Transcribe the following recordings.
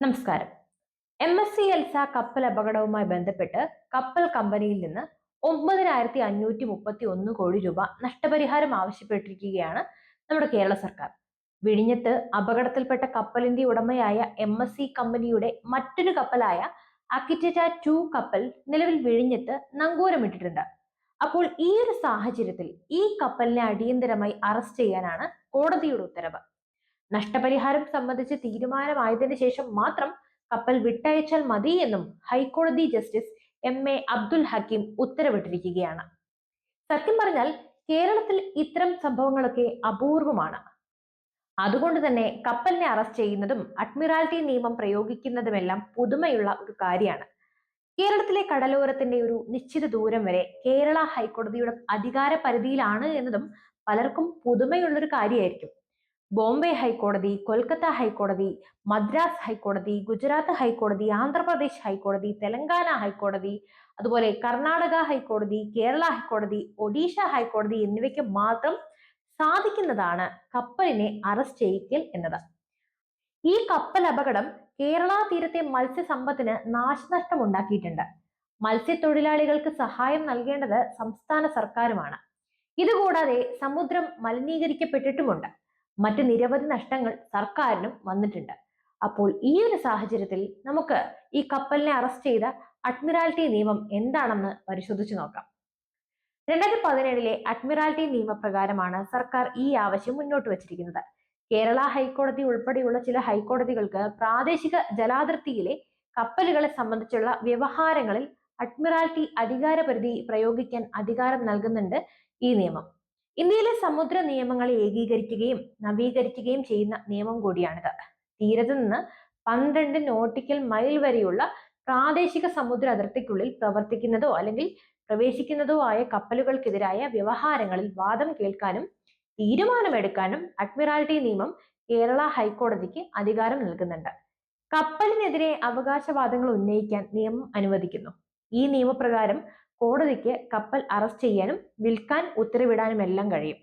നമസ്കാരം. M S C Elsa കപ്പൽ അപകടവുമായി ബന്ധപ്പെട്ട് കപ്പൽ കമ്പനിയിൽ നിന്ന് ഒമ്പതിനായിരത്തി അഞ്ഞൂറ്റി മുപ്പത്തി ഒന്ന് കോടി രൂപ നഷ്ടപരിഹാരം ആവശ്യപ്പെട്ടിരിക്കുകയാണ് നമ്മുടെ കേരള സർക്കാർ. വിഴിഞ്ഞത്ത് അപകടത്തിൽപ്പെട്ട കപ്പലിന്റെ ഉടമയായ എം എസ് സി കമ്പനിയുടെ മറ്റൊരു കപ്പലായ അക്കിറ്റ ടു കപ്പൽ നിലവിൽ വിഴിഞ്ഞത്ത് നങ്കൂരമിട്ടിട്ടുണ്ട് അപ്പോൾ ഈ ഒരു സാഹചര്യത്തിൽ ഈ കപ്പലിനെ അടിയന്തരമായി അറസ്റ്റ് ചെയ്യാനാണ് കോടതിയുടെ ഉത്തരവ്. നഷ്ടപരിഹാരം സംബന്ധിച്ച് തീരുമാനമായതിനു ശേഷം മാത്രം കപ്പൽ വിട്ടയച്ചാൽ മതി എന്നും ഹൈക്കോടതി justice M A Abdul Hakeem ഉത്തരവിട്ടിരിക്കുകയാണ്. സത്യം പറഞ്ഞാൽ കേരളത്തിൽ ഇത്തരം സംഭവങ്ങളൊക്കെ അപൂർവമാണ്. അതുകൊണ്ട് തന്നെ കപ്പലിനെ അറസ്റ്റ് ചെയ്യുന്നതും അഡ്മിറാൽറ്റി നിയമം പ്രയോഗിക്കുന്നതുമെല്ലാം പുതുമയുള്ള ഒരു കാര്യമാണ്. കേരളത്തിലെ കടലോരത്തിന്റെ ഒരു നിശ്ചിത ദൂരം വരെ കേരള ഹൈക്കോടതിയുടെ അധികാര പരിധിയിലാണ് എന്നതും പലർക്കും പുതുമയുള്ളൊരു കാര്യമായിരിക്കും. ബോംബെ ഹൈക്കോടതി കൊൽക്കത്ത ഹൈക്കോടതി മദ്രാസ് ഹൈക്കോടതി ഗുജറാത്ത് ഹൈക്കോടതി ആന്ധ്രാപ്രദേശ് ഹൈക്കോടതി തെലങ്കാന ഹൈക്കോടതി അതുപോലെ കർണാടക ഹൈക്കോടതി കേരള ഹൈക്കോടതി ഒഡീഷ ഹൈക്കോടതി എന്നിവയ്ക്ക് മാത്രം സാധിക്കുന്നതാണ് കപ്പലിനെ അറസ്റ്റ് ചെയ്യിക്കൽ എന്നത്. ഈ കപ്പൽ അപകടം കേരള തീരത്തെ മത്സ്യസമ്പത്തിന് നാശനഷ്ടം ഉണ്ടാക്കിയിട്ടുണ്ട് മത്സ്യത്തൊഴിലാളികൾക്ക് സഹായം നൽകേണ്ടത് സംസ്ഥാന സർക്കാരുമാണ്. ഇതുകൂടാതെ സമുദ്രം മലിനീകരിക്കപ്പെട്ടിട്ടുമുണ്ട്. മറ്റ് നിരവധി നഷ്ടങ്ങൾ സർക്കാരിനും വന്നിട്ടുണ്ട്. അപ്പോൾ ഈ ഒരു സാഹചര്യത്തിൽ നമുക്ക് ഈ കപ്പലിനെ അറസ്റ്റ് ചെയ്ത അഡ്മിറാലിറ്റി നിയമം എന്താണെന്ന് പരിശോധിച്ചു നോക്കാം. രണ്ടായിരത്തി പതിനേഴിലെ അഡ്മിറാലിറ്റി നിയമപ്രകാരമാണ് സർക്കാർ ഈ ആവശ്യം മുന്നോട്ട് വച്ചിരിക്കുന്നത്. കേരള ഹൈക്കോടതി ഉൾപ്പെടെയുള്ള ചില ഹൈക്കോടതികൾക്ക് പ്രാദേശിക ജലാതിർത്തിയിലെ കപ്പലുകളെ സംബന്ധിച്ചുള്ള വ്യവഹാരങ്ങളിൽ അഡ്മിറാൽറ്റി അധികാരപരിധി പ്രയോഗിക്കാൻ അധികാരം നൽകുന്നുണ്ട് ഈ നിയമം. ഇന്ത്യയിലെ സമുദ്ര നിയമങ്ങളെ ഏകീകരിക്കുകയും നവീകരിക്കുകയും ചെയ്യുന്ന നിയമം കൂടിയാണിത്. തീരത്ത് നിന്ന് പന്ത്രണ്ട് നോട്ടിക്കൽ മൈൽ വരെയുള്ള പ്രാദേശിക സമുദ്ര അതിർത്തിക്കുള്ളിൽ പ്രവർത്തിക്കുന്നതോ അല്ലെങ്കിൽ പ്രവേശിക്കുന്നതോ ആയ കപ്പലുകൾക്കെതിരായ വ്യവഹാരങ്ങളിൽ വാദം കേൾക്കാനും തീരുമാനമെടുക്കാനും അഡ്മിറാൽറ്റി നിയമം കേരള ഹൈക്കോടതിക്ക് അധികാരം നൽകുന്നുണ്ട്. കപ്പലിനെതിരെ അവകാശവാദങ്ങൾ ഉന്നയിക്കാൻ നിയമം അനുവദിക്കുന്നു. ഈ നിയമപ്രകാരം കോടതിക്ക് കപ്പൽ അറസ്റ്റ് ചെയ്യാനും വിൽക്കാൻ ഉത്തരവിടാനും എല്ലാം കഴിയും.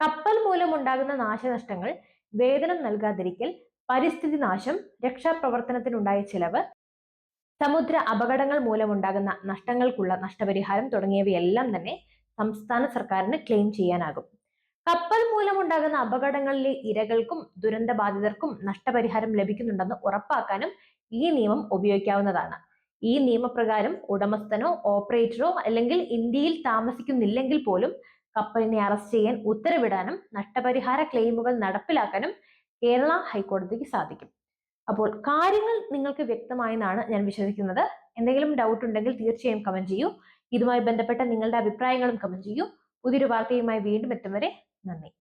കപ്പൽ മൂലമുണ്ടാകുന്ന നാശനഷ്ടങ്ങൾ വേതനം നൽകാതിരിക്കൽ പരിസ്ഥിതി നാശം രക്ഷാപ്രവർത്തനത്തിനുണ്ടായ ചിലവ് സമുദ്ര അപകടങ്ങൾ മൂലമുണ്ടാകുന്ന നഷ്ടങ്ങൾക്കുള്ള നഷ്ടപരിഹാരം തുടങ്ങിയവയെല്ലാം തന്നെ സംസ്ഥാന സർക്കാരിന് ക്ലെയിം ചെയ്യാനാകും. കപ്പൽ മൂലമുണ്ടാകുന്ന അപകടങ്ങളിലെ ഇരകൾക്കും ദുരന്തബാധിതർക്കും നഷ്ടപരിഹാരം ലഭിക്കുന്നുണ്ടെന്ന് ഉറപ്പാക്കാനും ഈ നിയമം ഉപയോഗിക്കാവുന്നതാണ്. ഈ നിയമപ്രകാരം ഉടമസ്ഥനോ ഓപ്പറേറ്ററോ അല്ലെങ്കിൽ ഇന്ത്യയിൽ താമസിക്കുന്നില്ലെങ്കിൽ പോലും കപ്പലിനെ അറസ്റ്റ് ചെയ്യാൻ ഉത്തരവിടാനും നഷ്ടപരിഹാര ക്ലെയിമുകൾ നടപ്പിലാക്കാനും കേരള ഹൈക്കോടതിക്ക് സാധിക്കും. അപ്പോൾ കാര്യങ്ങൾ നിങ്ങൾക്ക് വ്യക്തമായെന്നാണ് ഞാൻ വിശ്വസിക്കുന്നത്. എന്തെങ്കിലും ഡൗട്ട് ഉണ്ടെങ്കിൽ തീർച്ചയായും കമന്റ് ചെയ്യൂ. ഇതുമായി ബന്ധപ്പെട്ട നിങ്ങളുടെ അഭിപ്രായങ്ങളും കമന്റ് ചെയ്യൂ. പുതിയൊരു വാർത്തയുമായി വീണ്ടും എത്തും വരെ നന്ദി.